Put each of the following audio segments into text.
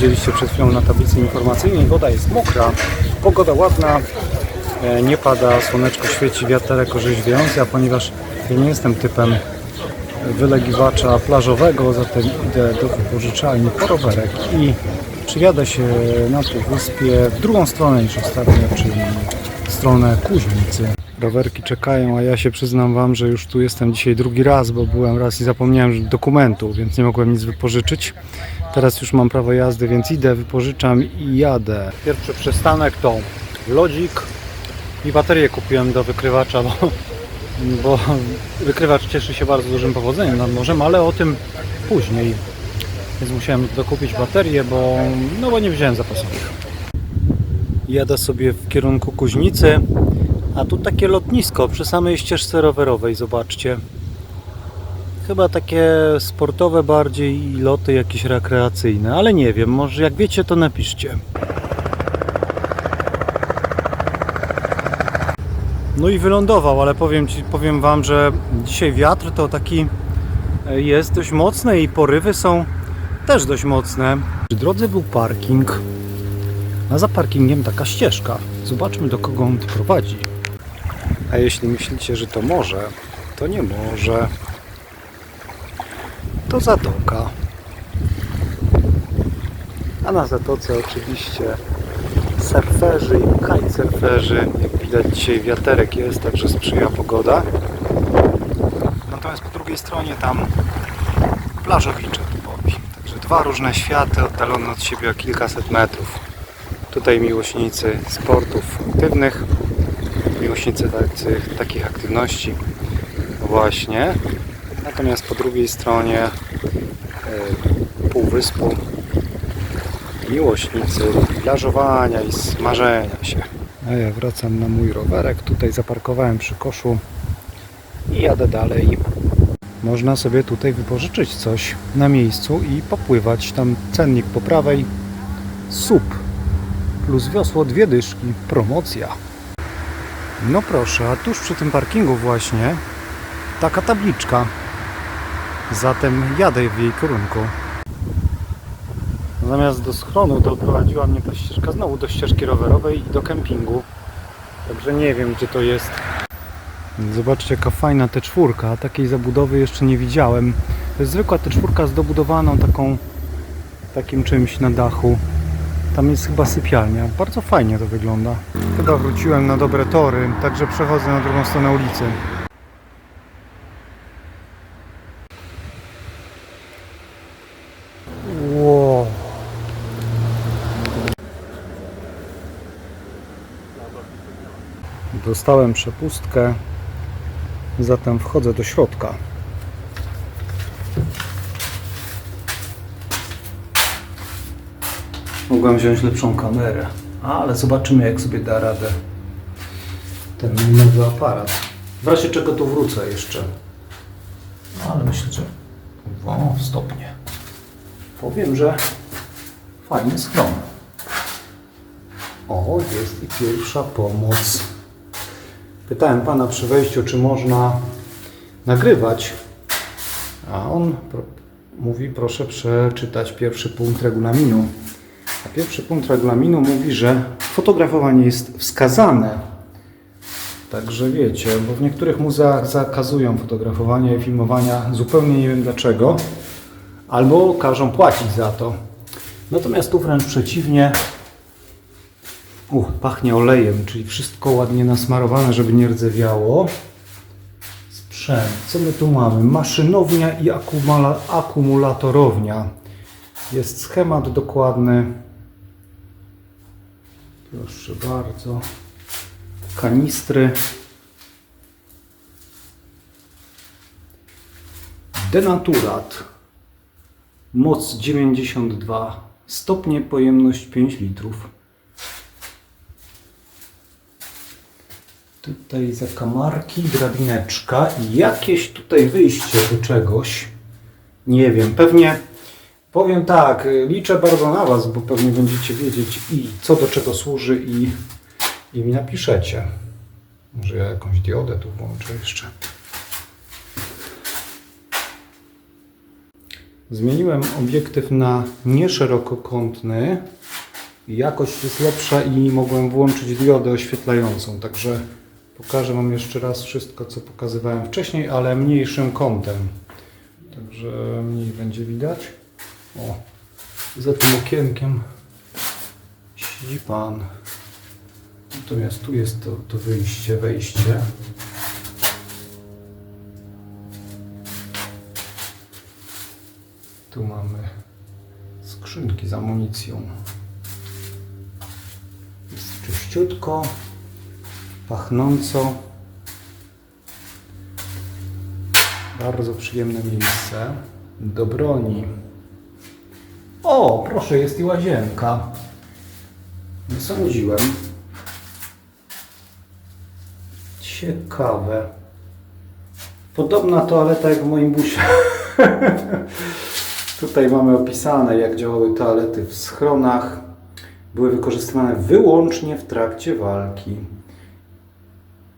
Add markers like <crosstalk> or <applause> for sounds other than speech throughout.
widzieliście przed chwilą na tablicy informacyjnej, woda jest mokra, pogoda ładna, e, nie pada, słoneczko świeci, wiaterek orzeźwiający, a ponieważ ja nie jestem typem wylegiwacza plażowego, zatem idę do wypożyczalni po rowerek i przyjadę się na Półwyspie w drugą stronę niż ostatnio, czyli w stronę Kuźnicy. Rowerki czekają, a ja się przyznam Wam, że już tu jestem dzisiaj drugi raz, bo byłem raz i zapomniałem dokumentu, więc nie mogłem nic wypożyczyć. Teraz już mam prawo jazdy, więc idę, wypożyczam i jadę. Pierwszy przystanek to lodzik i baterię kupiłem do wykrywacza, bo, bo wykrywacz cieszy się bardzo dużym powodzeniem nad morzem, ale o tym później. Więc musiałem dokupić baterię, bo, no bo nie wziąłem zapasowych. Jadę sobie w kierunku Kuźnicy, a tu takie lotnisko przy samej ścieżce rowerowej, zobaczcie. Chyba takie sportowe bardziej i loty jakieś rekreacyjne, ale nie wiem, może jak wiecie to napiszcie. No i wylądował, ale powiem, ci, powiem Wam, że dzisiaj wiatr to taki e, jest dość mocny i porywy są też dość mocne. Przy drodze był parking, a za parkingiem taka ścieżka. Zobaczmy do kogo on prowadzi. A jeśli myślicie, że to może, to nie może. To zatoka. A na zatoce oczywiście surferzy i kitesurferzy. Jak widać dzisiaj wiaterek jest, także sprzyja pogoda. Natomiast po drugiej stronie tam plażowicze typowi. Także dwa różne światy oddalone od siebie o kilkaset metrów. Tutaj miłośnicy sportów aktywnych, miłośnicy tacy, takich aktywności właśnie. Natomiast po drugiej stronie e, półwyspu miłośnicy plażowania i smażenia się. A ja wracam na mój rowerek. Tutaj zaparkowałem przy koszu i jadę dalej. Można sobie tutaj wypożyczyć coś na miejscu i popływać. Tam cennik po prawej. SUP plus wiosło dwie dyszki. Promocja. No proszę, a tuż przy tym parkingu właśnie taka tabliczka. Zatem jadę w jej kierunku. Zamiast do schronu doprowadziła mnie ta ścieżka znowu do ścieżki rowerowej i do kempingu. Także nie wiem gdzie to jest. Zobaczcie jaka fajna T4. Takiej zabudowy jeszcze nie widziałem. To jest zwykła T4 z dobudowaną taką takim czymś na dachu. Tam jest chyba sypialnia. Bardzo fajnie to wygląda. Chyba wróciłem na dobre tory, także przechodzę na drugą stronę ulicy. Dostałem przepustkę, zatem wchodzę do środka. Mogłem wziąć lepszą kamerę, ale zobaczymy jak sobie da radę ten nowy aparat. W razie czego tu wrócę jeszcze. No, ale myślę, że o, stopnie. Powiem, że fajny schron. O, jest i pierwsza pomoc. Pytałem pana przy wejściu, czy można nagrywać, a on mówi, proszę przeczytać pierwszy punkt regulaminu. A pierwszy punkt regulaminu mówi, że fotografowanie jest wskazane. Także wiecie, bo w niektórych muzeach zakazują fotografowania i filmowania, zupełnie nie wiem dlaczego, albo każą płacić za to. Natomiast tu wręcz przeciwnie, Uch, pachnie olejem, czyli wszystko ładnie nasmarowane, żeby nie rdzewiało. Sprzęt. Co my tu mamy? Maszynownia i akumula- akumulatorownia. Jest schemat dokładny. Proszę bardzo. Kanistry. Denaturat. Moc 92. Stopnie pojemność 5 litrów. Tutaj zakamarki, drabineczka i jakieś tutaj wyjście do czegoś. Nie wiem, pewnie powiem tak, liczę bardzo na Was, bo pewnie będziecie wiedzieć i co do czego służy i, i mi napiszecie. Może ja jakąś diodę tu włączę jeszcze. Zmieniłem obiektyw na nieszerokokątny. Jakość jest lepsza i mogłem włączyć diodę oświetlającą. Także pokażę Wam jeszcze raz wszystko, co pokazywałem wcześniej, ale mniejszym kątem. Także mniej będzie widać. O, za tym okienkiem siedzi Pan. Natomiast tu jest to, to wyjście, wejście. Tu mamy skrzynki z amunicją. Jest czyściutko, pachnąco. Bardzo przyjemne miejsce do broni. O, proszę, jest i łazienka. Nie sądziłem. Ciekawe. Podobna toaleta jak w moim busie. <laughs> Tutaj mamy opisane, jak działały toalety w schronach. Były wykorzystywane wyłącznie w trakcie walki.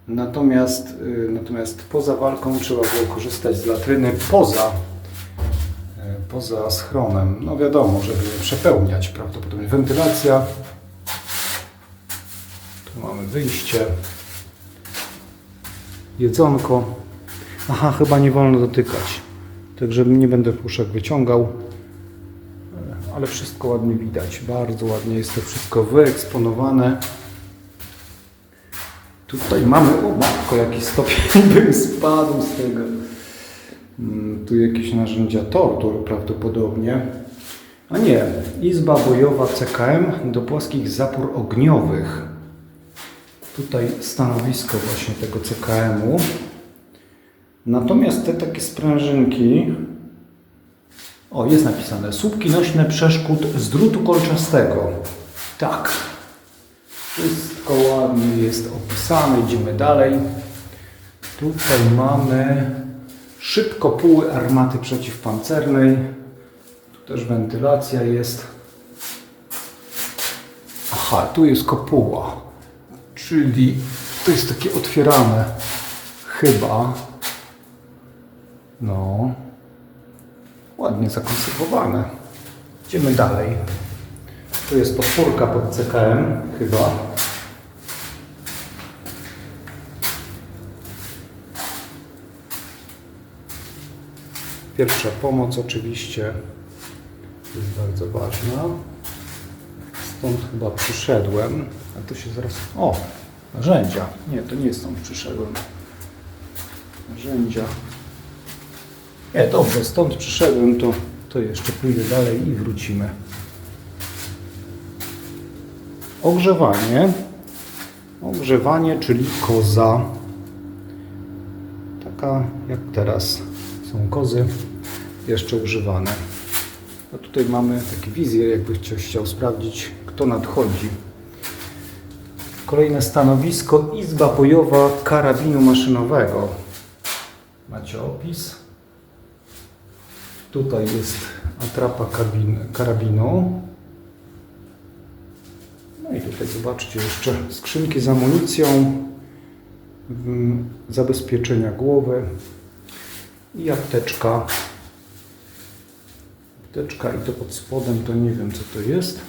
Natomiast, y, natomiast poza walką trzeba było korzystać z latryny poza, y, poza schronem. No wiadomo, żeby nie przepełniać prawdopodobnie. Wentylacja. Tu mamy wyjście. Jedzonko. Aha, chyba nie wolno dotykać. Także nie będę puszek wyciągał. Ale wszystko ładnie widać. Bardzo ładnie jest to wszystko wyeksponowane. Tutaj mamy, o matko, jaki stopień bym spadł z tego. Mm, Tu jakieś narzędzia tortur prawdopodobnie. A nie, Izba Bojowa CKM do płaskich zapór ogniowych. Tutaj stanowisko właśnie tego CKM-u. Natomiast te takie sprężynki, o jest napisane, słupki nośne przeszkód z drutu kolczastego. Tak, wszystko ładnie jest opisane, idziemy dalej. Tutaj mamy szybkopóły armaty przeciwpancernej. Tu też wentylacja jest. Aha, tu jest kopuła, czyli to jest takie otwierane chyba. No, ładnie zakonserwowane. Idziemy dalej. Tu jest podpórka pod CKM, chyba. Pierwsza pomoc oczywiście jest bardzo ważna. Stąd chyba przyszedłem, a tu się zaraz... O, narzędzia. Nie, to nie stąd przyszedłem. Narzędzia. Nie, dobrze, stąd przyszedłem, to, to jeszcze pójdę dalej i wrócimy. Ogrzewanie. Ogrzewanie, czyli koza. Taka jak teraz są kozy jeszcze używane. A tutaj mamy takie wizje, jakby ktoś chciał sprawdzić, kto nadchodzi. Kolejne stanowisko, izba bojowa karabinu maszynowego. Macie opis. Tutaj jest atrapa karabinu. No i tutaj zobaczcie jeszcze skrzynki z amunicją, mm, zabezpieczenia głowy i apteczka. Apteczka i to pod spodem to nie wiem co to jest.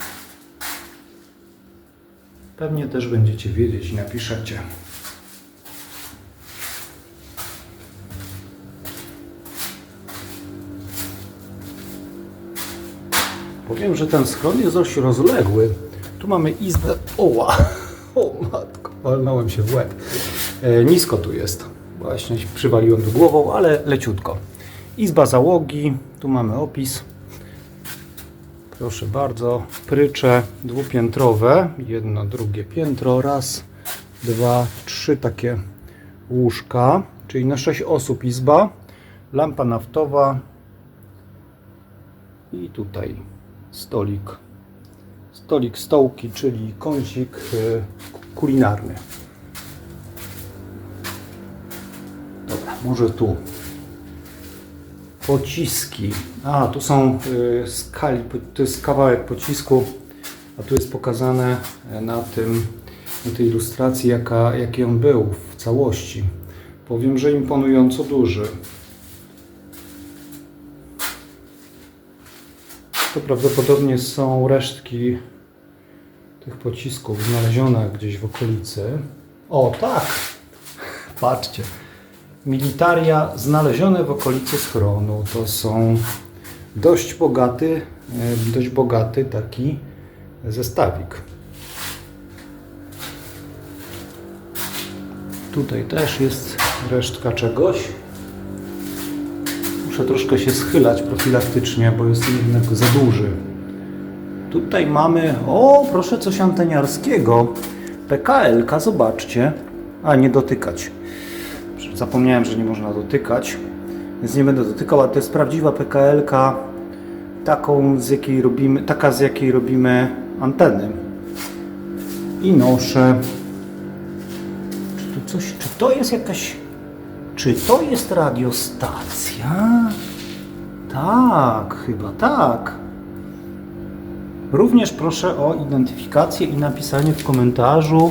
Pewnie też będziecie wiedzieć i napiszecie. Powiem, że ten schron jest dość rozległy. Tu mamy izbę. Oła! <laughs> O matko, walnąłem się w łeb. E, nisko tu jest. Właśnie się przywaliłem tu głową, ale leciutko. Izba załogi. Tu mamy opis. Proszę bardzo. Prycze dwupiętrowe. Jedno, drugie piętro. Raz, dwa, trzy takie łóżka. Czyli na sześć osób izba. Lampa naftowa. I tutaj stolik. Stolik stołki, czyli kącik y, kulinarny. Dobra, może tu. Pociski. A, tu są y, skali, to jest kawałek pocisku, a tu jest pokazane e, na tym, na tej ilustracji, jaka, jaki on był w całości. Powiem, że imponująco duży. To prawdopodobnie są resztki tych pocisków znalezione gdzieś w okolicy. O, tak! <laughs> Patrzcie. Militaria znalezione w okolicy schronu. To są dość bogaty, e, dość bogaty taki zestawik. Tutaj też jest resztka czegoś. Muszę troszkę się schylać profilaktycznie, bo jest jednak za duży. Tutaj mamy, o proszę, coś anteniarskiego. PKL-ka, zobaczcie. A, nie dotykać. Zapomniałem, że nie można dotykać, więc nie będę dotykał, ale to jest prawdziwa PKL-ka, taką z jakiej robimy, taka z jakiej robimy anteny. I noszę. Czy tu coś, czy to jest jakaś, czy to jest radiostacja? Tak, chyba tak. Również proszę o identyfikację i napisanie w komentarzu,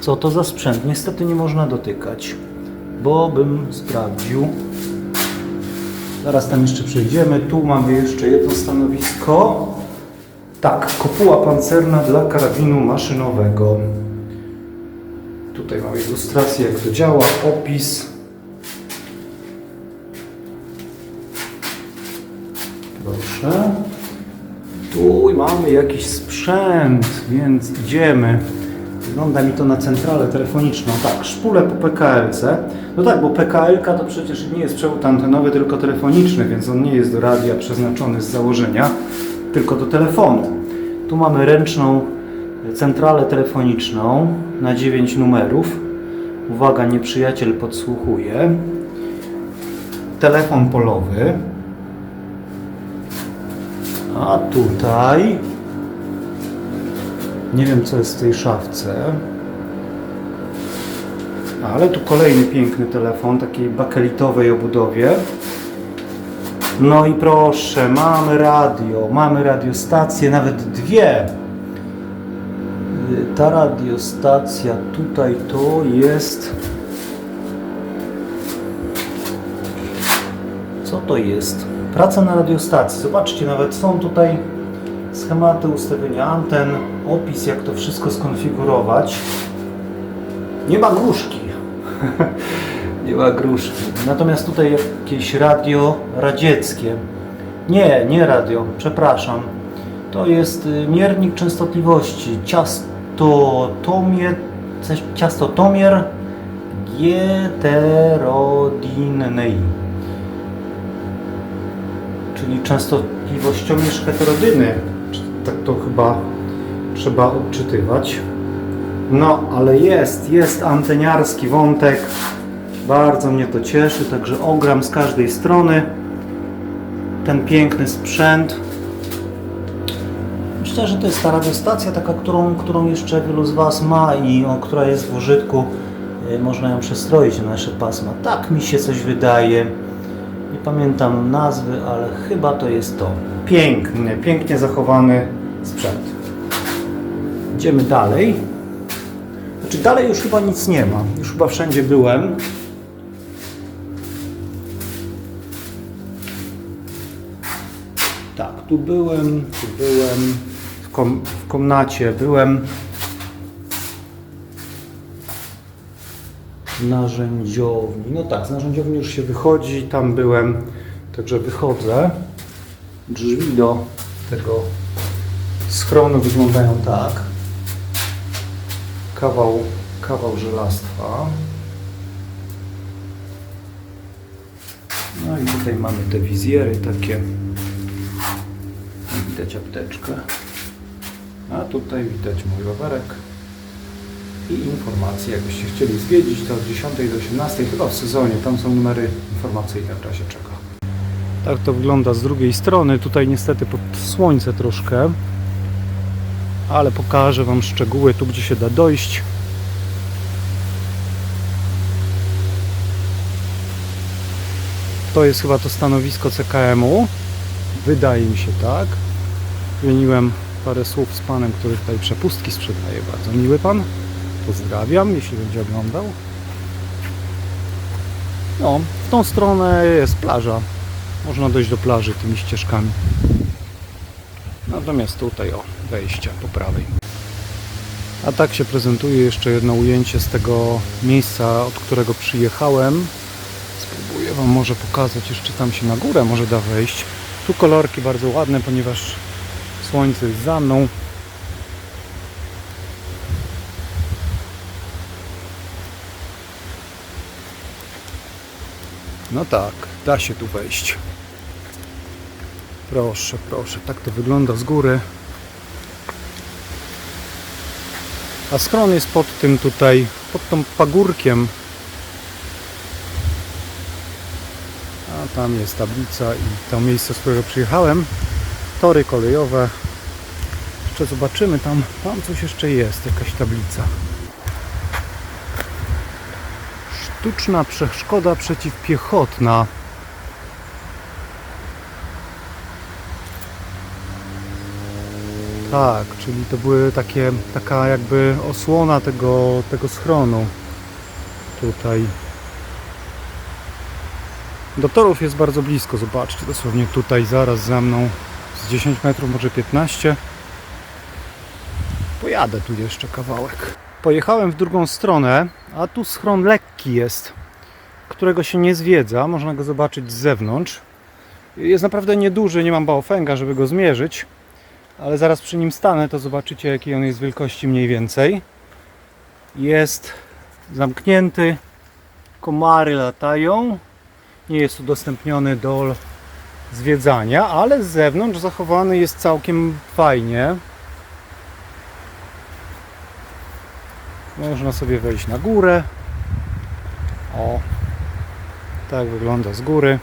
co to za sprzęt. Niestety nie można dotykać, bo bym sprawdził. Zaraz tam jeszcze przejdziemy. Tu mamy jeszcze jedno stanowisko. Tak, kopuła pancerna dla karabinu maszynowego. Tutaj mamy ilustrację, jak to działa, opis. Proszę. Tu mamy jakiś sprzęt, więc idziemy. Wygląda mi to na centralę telefoniczną. Tak, szpulę po PKL-ce. No tak, bo PKL-ka to przecież nie jest przewód antenowy, tylko telefoniczny, więc on nie jest do radia przeznaczony z założenia, tylko do telefonu. Tu mamy ręczną centralę telefoniczną na 9 numerów. Uwaga, nieprzyjaciel podsłuchuje. Telefon polowy. A tutaj nie wiem co jest w tej szafce. Ale tu kolejny piękny telefon, takiej bakelitowej obudowie. No i proszę, mamy radio, mamy radiostację, nawet dwie. Y, Ta radiostacja tutaj to jest. Co to jest? Praca na radiostacji. Zobaczcie, nawet są tutaj schematy ustawienia anten, opis jak to wszystko skonfigurować. Nie ma gruszki. <laughs> nie ma gruszki. Natomiast tutaj jakieś radio radzieckie. Nie, nie radio, przepraszam. To jest y, miernik częstotliwości. Ciastotomie, coś- ciastotomier heterodinnej czyli częstotliwościomierz heterodyny. Czy Tak to chyba trzeba odczytywać. No, ale jest, jest anteniarski wątek. Bardzo mnie to cieszy, także ogram z każdej strony ten piękny sprzęt. Myślę, że to jest ta radiostacja, taka, którą, którą jeszcze wielu z Was ma i o, która jest w użytku. Y, Można ją przestroić na nasze pasma. Tak mi się coś wydaje. Nie pamiętam nazwy, ale chyba to jest to. Piękny, pięknie zachowany sprzęt. Idziemy dalej. Znaczy dalej już chyba nic nie ma. Już chyba wszędzie byłem. Tak, tu byłem, tu byłem. W, kom w komnacie byłem. Narzędziowni. No tak, z narzędziowni już się wychodzi, tam byłem, także wychodzę. Drzwi do tego schronu wyglądają tak. Kawał, kawał żelastwa. No i tutaj mamy te wizjery takie. Widać apteczkę. A tutaj widać mój rowerek i informacje. Jakbyście chcieli zwiedzić, to od 10 do 18, chyba w sezonie. Tam są numery informacyjne w razie czego. Tak to wygląda z drugiej strony. Tutaj niestety pod słońce troszkę, ale pokażę Wam szczegóły tu, gdzie się da dojść. To jest chyba to stanowisko CKM-u. Wydaje mi się tak. Wymieniłem parę słów z panem, który tutaj przepustki sprzedaje. Bardzo miły pan. Pozdrawiam, jeśli będzie oglądał. No, w tą stronę jest plaża. Można dojść do plaży tymi ścieżkami. Natomiast tutaj o wejście po prawej. A tak się prezentuje jeszcze jedno ujęcie z tego miejsca, od którego przyjechałem. Spróbuję Wam może pokazać, jeszcze tam się na górę może da wejść. Tu kolorki bardzo ładne, ponieważ słońce jest za mną. No tak, da się tu wejść. Proszę, proszę, tak to wygląda z góry. A schron jest pod tym tutaj, pod tą pagórkiem. A tam jest tablica i to miejsce, z którego przyjechałem. Tory kolejowe. Jeszcze zobaczymy, tam, tam coś jeszcze jest, jakaś tablica. Sztuczna przeszkoda przeciwpiechotna. Tak, czyli to były takie, taka jakby osłona tego, tego schronu. Tutaj. Do torów jest bardzo blisko, zobaczcie, dosłownie tutaj, zaraz za mną. Z 10 metrów, może 15. Pojadę tu jeszcze kawałek. Pojechałem w drugą stronę, a tu schron lekki jest, którego się nie zwiedza. Można go zobaczyć z zewnątrz. Jest naprawdę nieduży, nie mam bałofęga, żeby go zmierzyć ale zaraz przy nim stanę, to zobaczycie jakiej on jest wielkości mniej więcej. Jest zamknięty, komary latają, nie jest udostępniony do zwiedzania, ale z zewnątrz zachowany jest całkiem fajnie. Można sobie wejść na górę. O, tak wygląda z góry.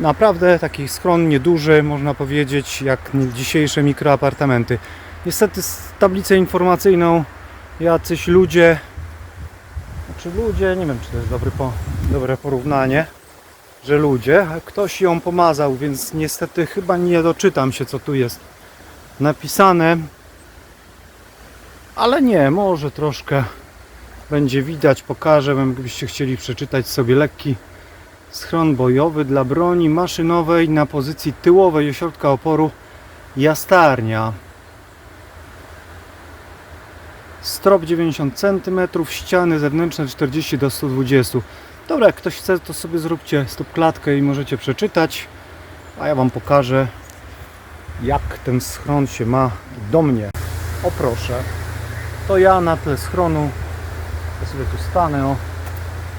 Naprawdę taki schron nieduży, można powiedzieć, jak dzisiejsze mikroapartamenty. Niestety z tablicą informacyjną jacyś ludzie, znaczy ludzie, nie wiem czy to jest dobry po, dobre porównanie, że ludzie, ktoś ją pomazał, więc niestety chyba nie doczytam się co tu jest napisane. Ale nie, może troszkę będzie widać, pokażę, gdybyście chcieli przeczytać sobie lekki schron bojowy dla broni maszynowej na pozycji tyłowej ośrodka oporu jastarnia. Strop 90 cm, ściany zewnętrzne 40 do 120. Dobra, jak ktoś chce, to sobie zróbcie stopklatkę i możecie przeczytać, a ja Wam pokażę, jak ten schron się ma do mnie. O proszę, to ja na tle schronu, ja sobie tu stanę, o,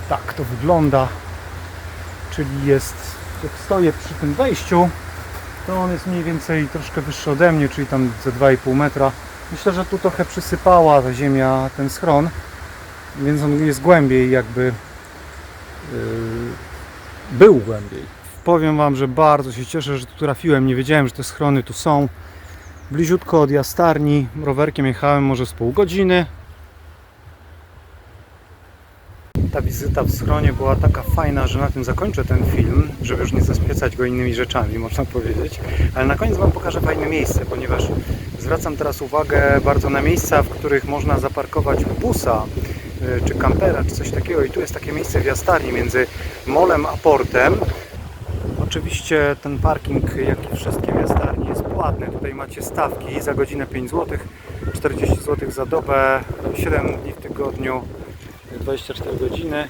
tak to wygląda czyli jest, jak stoję przy tym wejściu, to on jest mniej więcej troszkę wyższy ode mnie, czyli tam ze 2,5 metra. Myślę, że tu trochę przysypała ta ziemia ten schron, więc on jest głębiej jakby yy, był głębiej. Powiem Wam, że bardzo się cieszę, że tu trafiłem. Nie wiedziałem, że te schrony tu są. Bliziutko od jastarni. Rowerkiem jechałem może z pół godziny. ta wizyta w schronie była taka fajna, że na tym zakończę ten film, żeby już nie zaspiecać go innymi rzeczami, można powiedzieć. Ale na koniec Wam pokażę fajne miejsce, ponieważ zwracam teraz uwagę bardzo na miejsca, w których można zaparkować busa, y, czy kampera, czy coś takiego. I tu jest takie miejsce w Jastarni między molem a portem. Oczywiście ten parking, jak i wszystkie w Jastarni jest płatny. Tutaj macie stawki za godzinę 5 zł, 40 zł za dobę, 7 dni w tygodniu. 24 godziny,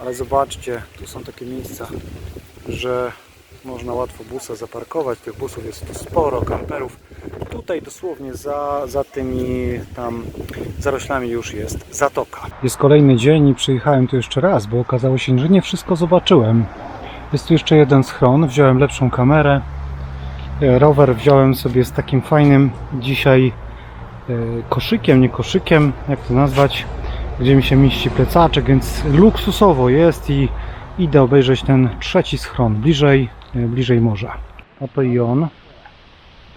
ale zobaczcie, tu są takie miejsca, że można łatwo busa zaparkować. Tych busów jest tu sporo, kamperów. Tutaj dosłownie za, za tymi tam zaroślami już jest zatoka. Jest kolejny dzień i przyjechałem tu jeszcze raz, bo okazało się, że nie wszystko zobaczyłem. Jest tu jeszcze jeden schron, wziąłem lepszą kamerę. E, Rower wziąłem sobie z takim fajnym dzisiaj e, koszykiem, nie koszykiem, jak to nazwać, gdzie mi się mieści plecaczek, więc luksusowo jest i idę obejrzeć ten trzeci schron bliżej, e, bliżej morza. Oto i on.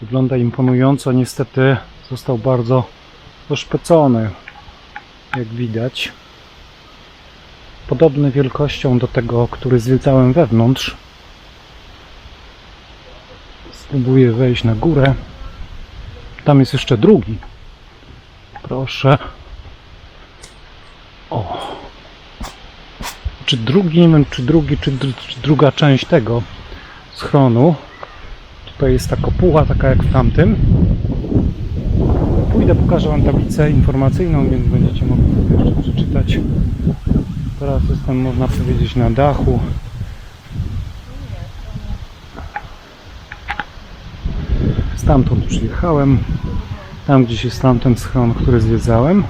Wygląda imponująco, niestety został bardzo oszpecony, jak widać. Podobny wielkością do tego, który zwiedzałem wewnątrz. Spróbuję wejść na górę. Tam jest jeszcze drugi. Proszę. O. Czy drugi, nie czy drugi, czy, dru- czy druga część tego schronu. Tutaj jest ta kopuła, taka jak w tamtym. Pójdę, pokażę Wam tablicę informacyjną, więc będziecie mogli sobie jeszcze przeczytać. Teraz jestem, można powiedzieć, na dachu. Stamtąd przyjechałem. Tam gdzieś jest tamten schron, który zwiedzałem.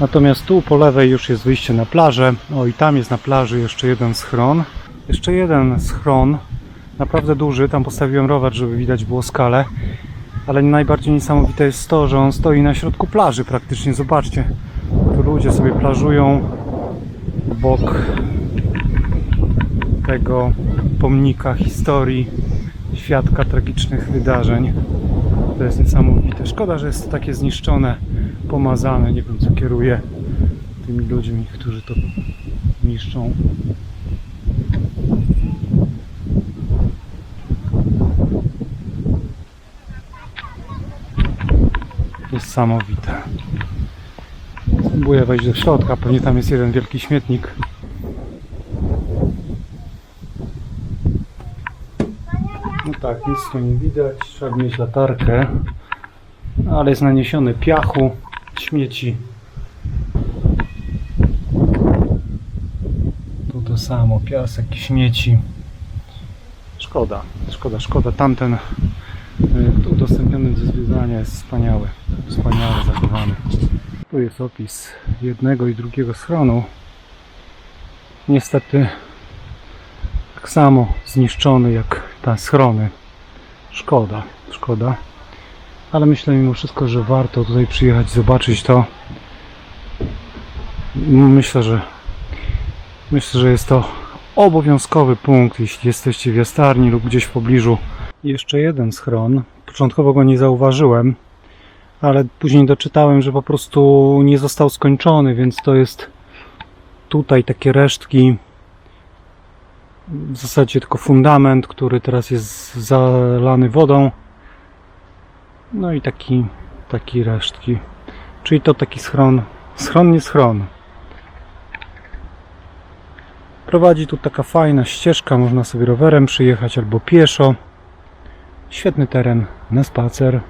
Natomiast tu po lewej już jest wyjście na plażę. O i tam jest na plaży jeszcze jeden schron. Jeszcze jeden schron, naprawdę duży. Tam postawiłem rower, żeby widać było skalę. Ale najbardziej niesamowite jest to, że on stoi na środku plaży praktycznie. Zobaczcie, tu ludzie sobie plażują obok tego pomnika historii świadka tragicznych wydarzeń. To jest niesamowite. Szkoda, że jest to takie zniszczone, pomazane. Nie wiem, co kieruje tymi ludźmi, którzy to niszczą. Niesamowite. Spróbuję wejść do środka. Pewnie tam jest jeden wielki śmietnik. No tak, nic tu nie widać. Trzeba mieć latarkę. Ale jest naniesiony piachu, śmieci. Tu to samo, piasek i śmieci. Szkoda, szkoda, szkoda. Tamten y, udostępniony do zwiedzania jest wspaniały. Wspaniale zachowany. Tu jest opis jednego i drugiego schronu. Niestety tak samo zniszczony jak te schrony. Szkoda, szkoda. Ale myślę mimo wszystko, że warto tutaj przyjechać, zobaczyć to. Myślę, że myślę, że jest to obowiązkowy punkt, jeśli jesteście w Jastarni lub gdzieś w pobliżu. Jeszcze jeden schron. Początkowo go nie zauważyłem, ale później doczytałem, że po prostu nie został skończony, więc to jest tutaj takie resztki w zasadzie tylko fundament, który teraz jest zalany wodą. No i taki, taki resztki. Czyli to taki schron. Schron nie schron. Prowadzi tu taka fajna ścieżka, można sobie rowerem przyjechać albo pieszo. Świetny teren na spacer.